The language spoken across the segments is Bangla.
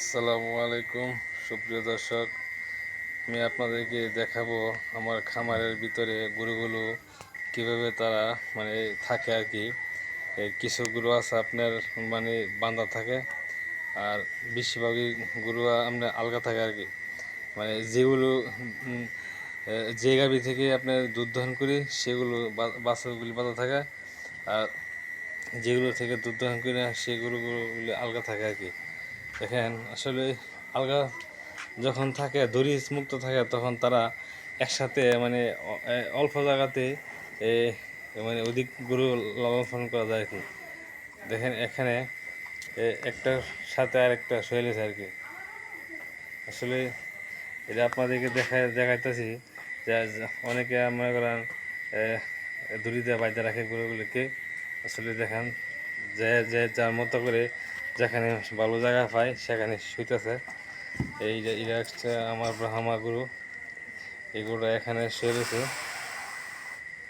আসসালামু আলাইকুম, সুপ্রিয় দর্শক। আমি আপনাদেরকে দেখাবো আমার খামারের ভিতরে গরুগুলো কীভাবে তারা মানে থাকে আর কি। কিছু গরু আছে আপনার মানে বাঁধা থাকে, আর বেশিরভাগই গরু আপনার আলগা থাকে আর কি। মানে যেগুলো যে গাভি থেকে আপনার দুধ দহন করি, সেগুলো বা- বাচ্চাগুলি বাঁধা থাকে, আর যেগুলো থেকে দুধ দহন করি না সেগুলোগুলো আলগা থাকে আর কি। দেখেন আসলে আলগা যখন থাকে দড়ি মুক্ত থাকে তখন তারা একসাথে মানে অল্প জায়গাতে মানে অধিক গরু লালন করা যায় কি দেখেন এখানে একটার সাথে আর একটা শৈলেছে আর কি। আসলে এটা আপনাদেরকে দেখা দেখাইতেছি যে অনেকে মনে করেন এ, দড়িতে বাইতে রাখে গরুগুলিকে। আসলে দেখেন যে যে যার মতো করে যেখানে ভালো জায়গা পায় সেখানে শুইতেছে। এই যে এটা হচ্ছে আমার ব্রাহ্মা গরু। এই এখানে শুয়ে রয়েছে।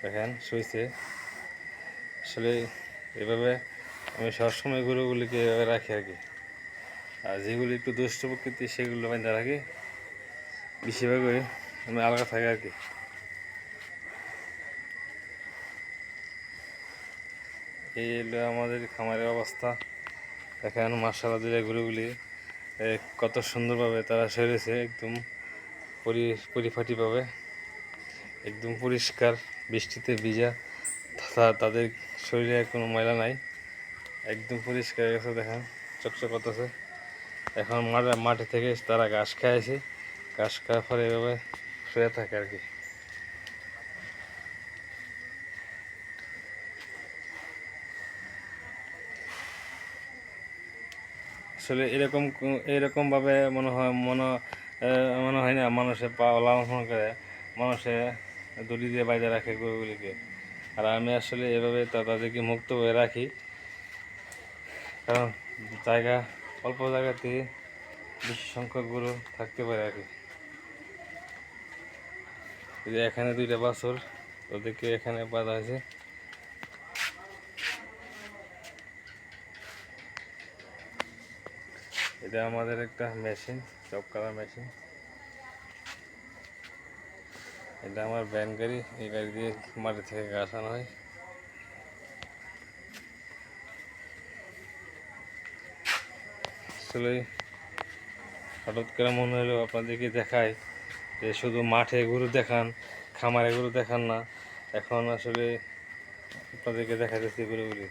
দেখেন শুয়েছে আসলে এভাবে আমি সবসময় গরুগুলিকে এভাবে রাখি আর কি। আর যেগুলি একটু দুষ্ট প্রকৃতি, সেগুলো বাইন্দা রাখি। বেশিরভাগই আমি আলাদা থাকে আর কি। এই আমাদের খামারের অবস্থা। দেখেন মার্শাল গরুগুলি কত সুন্দরভাবে তারা সেরেছে, একদম পরি, পরিপাটিভাবে। একদম পরিষ্কার, বৃষ্টিতে ভিজা। তাদের শরীরে কোনো ময়লা নাই। একদম পরিষ্কার গেছে, দেখেন, চকচক করতেছে। এখন মাঠে মাঠে থেকে তারা ঘাস খাইছে। ঘাস খাওয়ার পরে এভাবে শুয়ে থাকে আর কি। আসলে এরকম এরকমভাবে মনে হয়, মনে মনে হয় না, মানুষে পা লালন করে মানুষে দড়ি দিয়ে বাইরে রাখে গরুগুলিকে। আর আমি আসলে এভাবে তাদেরকে মুক্ত হয়ে রাখি। কারণ জায়গা, অল্প জায়গাতে বেশি সংখ্যক গরু থাকতে পারে আর কি এখানে দুইটা বাছর ওদেরকে এখানে বাঁধা আছে এটা আমাদের একটা মেশিন চপ করা মেশিন। এটা আমার ভ্যান গাড়ি, এই গাড়ি দিয়ে মাটি থেকে ঘাস আনা হয়। আসলে হঠাৎ করে মনে হলো আপনাদেরকে দেখায় যে শুধু মাঠে গরু দেখান, খামারে গরু দেখান না, এখন আসলে আপনাদেরকে দেখাতেছি গরুগুলি